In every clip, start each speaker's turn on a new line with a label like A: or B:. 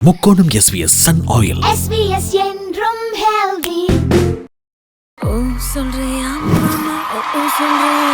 A: முக்கோணம் SVS sun oil
B: SBS என்றும் healthy
C: ஓ சொல்றியா ஓ சொல்றியா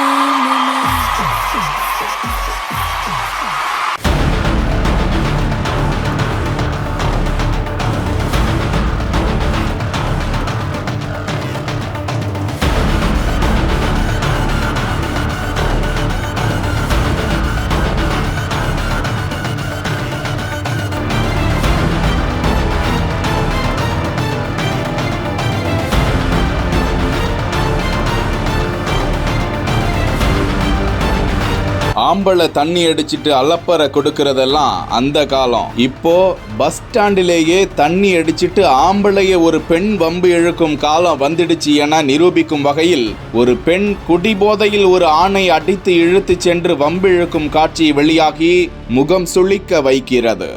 D: ஆம்பளை தண்ணி அடிச்சிட்டு அலப்பறை கொடுக்கறதெல்லாம் அந்த காலம். இப்போ பஸ் ஸ்டாண்டிலேயே தண்ணி அடிச்சிட்டு ஆம்பளைய ஒரு பெண் வம்பு இழுக்கும் காலம் வந்துடுச்சு என நிரூபிக்கும் வகையில் ஒரு பெண் குடிபோதையில் ஒரு ஆணை அடித்து இழுத்து சென்று வம்பு இழுக்கும் காட்சி வெளியாகி முகம் சுளிக்க வைக்கிறது.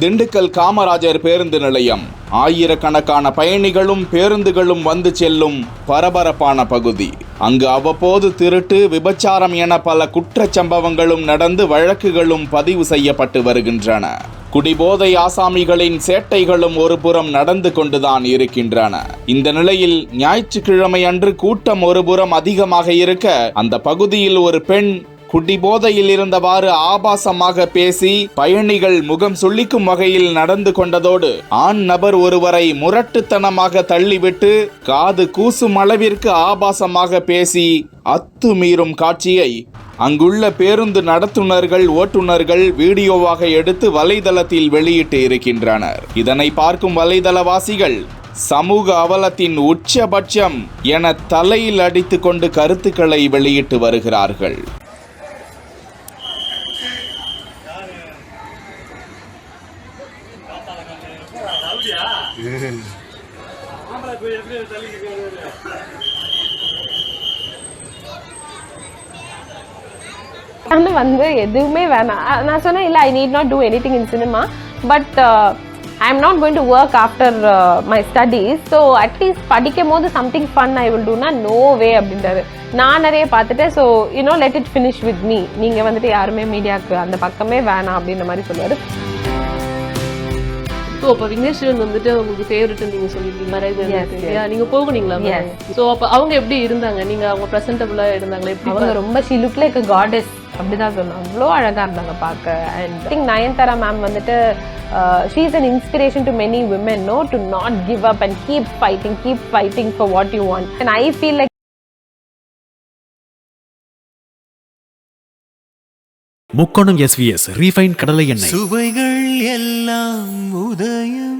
D: திண்டுக்கல் காமராஜர் பேருந்து நிலையம். ஆயிரக்கணக்கான பயணிகளும் பேருந்துகளும் வந்து செல்லும் பரபரப்பான பகுதி. அங்கு அவ்வப்போது திருட்டு விபச்சாரம் என பல குற்றச்சம்பவங்களும் நடந்து வழக்குகளும் பதிவு செய்யப்பட்டு வருகின்றன. குடிபோதை ஆசாமிகளின் சேட்டைகளும் ஒருபுறம் நடந்து கொண்டுதான் இருக்கின்றன. இந்த நிலையில் ஞாயிற்றுக்கிழமை அன்று கூட்டம் ஒருபுறம் அதிகமாக இருக்க அந்த பகுதியில் ஒரு பெண் குடிபோதையில் இருந்தவாறு ஆபாசமாக பேசி பயணிகள் முகம் சொல்லிக்கும் வகையில் நடந்து கொண்டதோடு ஆண் நபர் ஒருவரை முரட்டுத்தனமாக தள்ளிவிட்டு காது கூசும் அளவிற்கு ஆபாசமாக பேசி அத்துமீறும் காட்சியை அங்குள்ள பேருந்து நடத்துனர்கள் ஓட்டுநர்கள் வீடியோவாக எடுத்து வலைதளத்தில் வெளியிட்டு இருக்கின்றனர். இதனை பார்க்கும் வலைதளவாசிகள் சமூக அவலத்தின் உச்சபட்சம் என தலையில் அடித்துக்கொண்டு கருத்துக்களை வெளியிட்டு வருகிறார்கள்.
E: வந்து வந்து எதுவுமே வேணாம். நான் சொன்னேன் இல்லை I need not do anything in cinema but I am not going to work after my studies so at least படிக்கும் போது சம்திங் ஃபன் ஐ வில் டூனா நோ வே அப்படின்றாரு. நான் நிறைய பார்த்துட்டேன். So you know let it finish with me நீங்கள் வந்துட்டு யாருமே மீடியாவுக்கு அந்த பக்கமே வேணாம் அப்படின்ற மாதிரி சொல்லுவார்.
F: ஸோ அப்போ விக்னேஷ் சிவன் வந்துட்டு உங்களுக்கு ஃபேவரட் நீங்க சொல்லிருக்கீங்க மேரேஜ்
E: Yes, yes.
F: நீங்க போகுனீங்களா. ஸோ அப்போ அவங்க எப்படி இருந்தாங்க? நீங்க அவங்க ப்ரெசென்டபுளா இருந்தாங்களா? எப்படி
E: அவங்க ரொம்ப ஷி லுக் லைக் காடஸ் அப்படிதான் சொல்லணும் அவ்வளோ அழகா இருந்தாங்க பார்க்க. அண்ட் திங்க் நயன்தாரா மேம் வந்துட்டு she is an inspiration to many women no to not give up and keep fighting keep fighting for what you want and I feel like
A: முக்கோணம் SVS refine கடலை எண்ணெய்.
G: சுவைகள் எல்லாம் உதயம்.